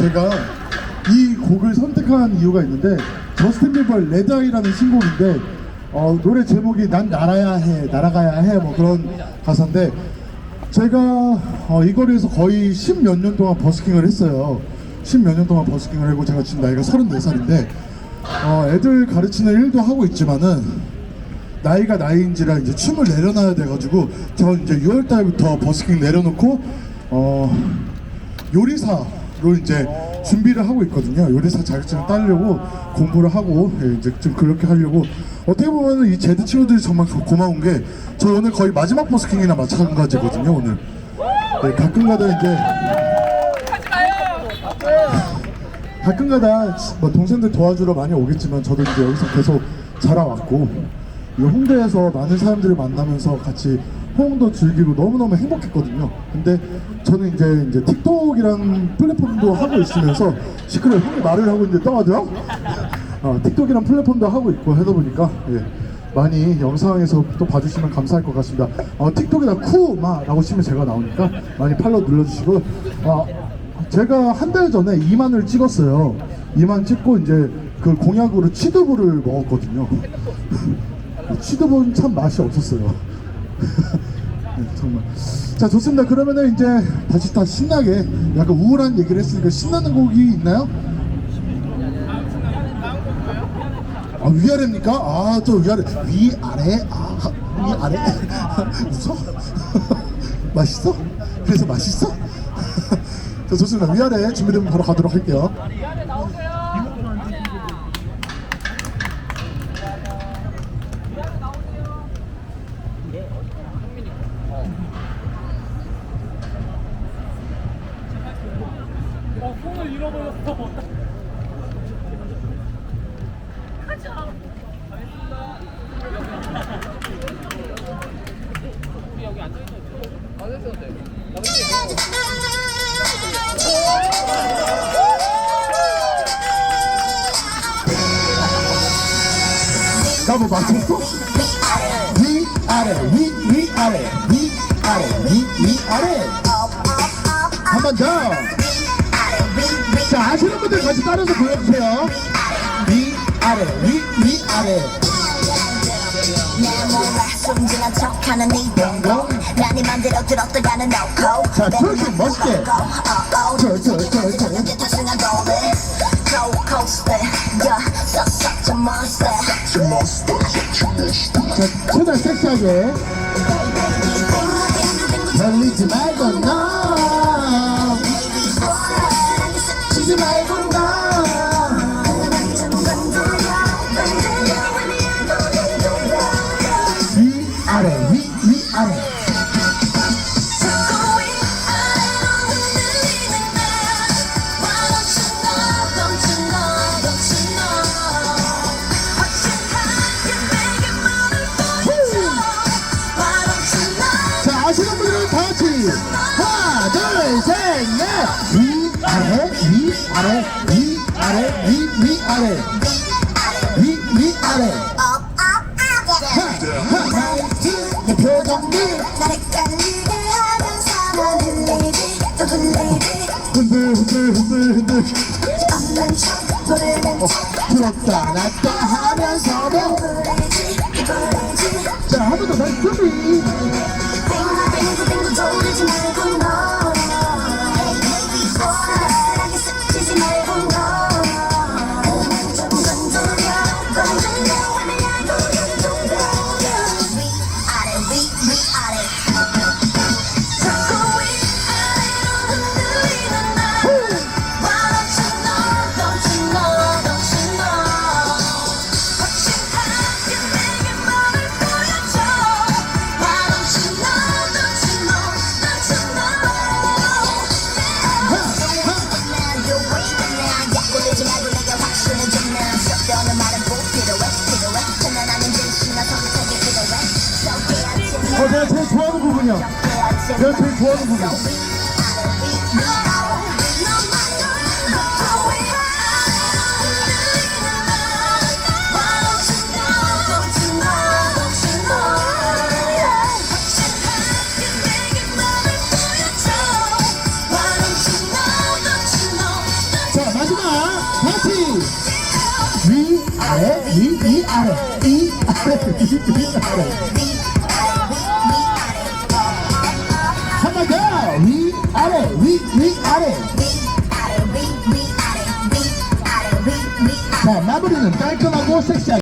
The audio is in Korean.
제가 이 곡을 선택한 이유가 있는데 저스틴 비버의 레드아이라는 신곡인데 어, 노래 제목이 난 날아야 해 날아가야 해 뭐 그런 가사인데 제가 어, 이 거리에서 거의 십 몇 년 동안 버스킹을 했어요. 십 몇 년 동안 버스킹을 하고 제가 지금 나이가 34살인데 어, 애들 가르치는 일도 하고 있지만은 나이가 나이인지라 이제 춤을 내려놔야 돼가지고 저 이제 6월 달부터 버스킹 내려놓고 어 요리사 로 이제 준비를 하고 있거든요. 요리사 자격증을 따려고 공부를 하고 예, 이제 좀 그렇게 하려고 어떻게 보면 이 제드 친구들이 정말 고- 고마운 게 저 오늘 거의 마지막 버스킹이나 마찬가지거든요. 오늘 네, 가끔가다 이제 가끔가다 뭐 동생들 도와주러 많이 오겠지만 저도 이제 여기서 계속 자라왔고 이 홍대에서 많은 사람들을 만나면서 같이 호응도 즐기고 너무너무 행복했거든요. 근데 저는 이제 이제 틱톡이란 플랫폼도 하고 있으면서 시끄러워 형이 말을 하고 있는데 떠가죠? 어, 틱톡이란 플랫폼도 하고 있고 하다 보니까 예, 많이 영상에서 또 봐주시면 감사할 것 같습니다. 어, 틱톡에다 쿠마라고 치면 제가 나오니까 많이 팔로우 눌러주시고 어, 제가 한 달 전에 2만을 찍었어요. 2만 찍고 이제 그 공약으로 치드부를 먹었거든요. 치드부는 참 맛이 없었어요. 네, 정말. 자 좋습니다. 그러면은 이제 다시 다 신나게 약간 우울한 얘기를 했으니까 신나는 곡이 있나요? 아 위아래입니까? 아 또 위아래 위아래 아 위아래 웃어? 맛있어? 그래서 맛있어? 자 좋습니다. 위아래 준비되면 바로 가도록 할게요. 어, 폰을 잃어버렸어. 나뭐 맞췄어? 위 아래 위 위 아래 위 아래 위 위 아래 한 번 더. 따라서 보여주세요. 위 아래 위 위 아래. 내 몰라 숨지난 척하는 네 동공 난네 맘대로 들었다가는 놓고 자, 트월킹 멋있게. 저, 저, 저, 저. 이제 탑승한 돌리 Cold coaster Yeah such such a monster 자 최대한 섹시하게. 걸리지 말고 너. 아래 위 위 아래. 자 아시는 분들은 다 같이. 하나 둘셋넷. 위 아래 위 아래 위 아래 위 위 아래 표정이 나를 깔리게 하면서 흔들리지 또 흔들리지 흔들 흔들 흔들 흔들. 없는 척 부르는 척. 부럽다 낫다 하면서도. 부르지 부르지. 자한 번 더 다시 준비. 빙글빙글 빙글 돌리지 말고 너 위아 구하는 부분이야. 내가 제일 좋아하는 부분. 자, 마지막 파티! 위 아래 위 위 아래 위 아래 위 아래 한번더위 아래 위위 아래 자 마무리는 깔끔하고 섹시하게